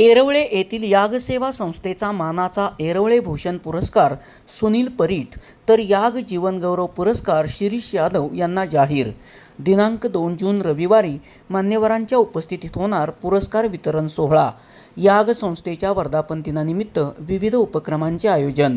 येरवळे येथील यागसेवा संस्थेचा मानाचा येरवळे भूषण पुरस्कार सुनील परीट तर याग जीवनगौरव पुरस्कार शिरीष यादव यांना जाहीर. दिनांक दोन जून रविवारी मान्यवरांच्या उपस्थितीत होणार पुरस्कार वितरण सोहळा. याग संस्थेच्या वर्धापन दिनानिमित्त विविध उपक्रमांचे आयोजन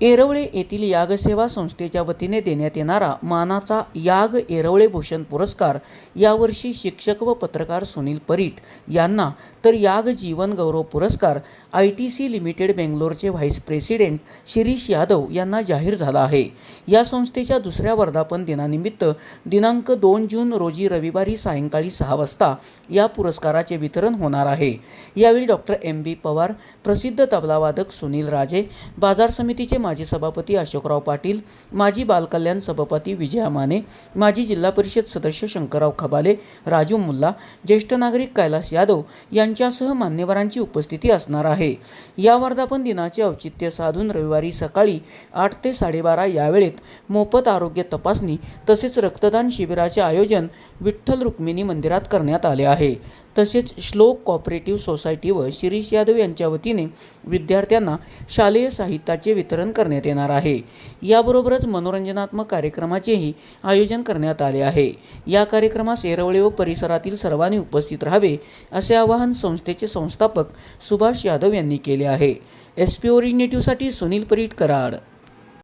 येरवळे येथील यागसेवा संस्थेच्या वतीने देण्यात येणारा मानाचा याग येरवळे भूषण पुरस्कार यावर्षी शिक्षक व पत्रकार सुनील परीट यांना तर याग जीवन गौरव पुरस्कार आय टी सी लिमिटेड बेंगलोरचे व्हाईस प्रेसिडेंट शिरीष यादव यांना जाहीर झाला आहे. या संस्थेच्या दुसऱ्या वर्धापन दिनानिमित्त दिनांक दोन जून रोजी रविवारी सायंकाळी सहा वाजता या पुरस्काराचे वितरण होणार आहे. यावेळी डॉक्टर एम बी पवार प्रसिद्ध तबलावादक सुनील राजे बाजार समितीचे माजी सभापती अशोकराव पाटील माजी बालकल्याण सभापती विजया माने माजी जिल्हा परिषद सदस्य शंकरराव खबाले राजू मुल्ला ज्येष्ठ नागरिक कैलास यादव यांच्यासह मान्यवरांची उपस्थिती असणार आहे. या वर्धापन दिनाचे औचित्य साधून रविवारी सकाळी आठ ते साडेबारा या वेळेत मोफत आरोग्य तपासणी तसेच रक्तदान शिबिराचे आयोजन विठ्ठल रुक्मिणी मंदिरात करण्यात आले आहे. तसेच श्लोक कॉपरेटिव्ह सोसायटी व शिरीष यादव यांच्या वतीने विद्यार्थ्यांना शालेय साहित्याचे वितरण करण्यात येणार आहे. याबरोबरच मनोरंजनात्मक कार्यक्रमाचेही आयोजन करण्यात आले आहे. या कार्यक्रमास येरवळे व परिसरातील सर्वांनी उपस्थित राहावे असे आवाहन संस्थेचे संस्थापक सुभाष यादव यांनी केले आहे. एस पी ओरिजिनेटिव्हसाठी सुनील परीट कराड.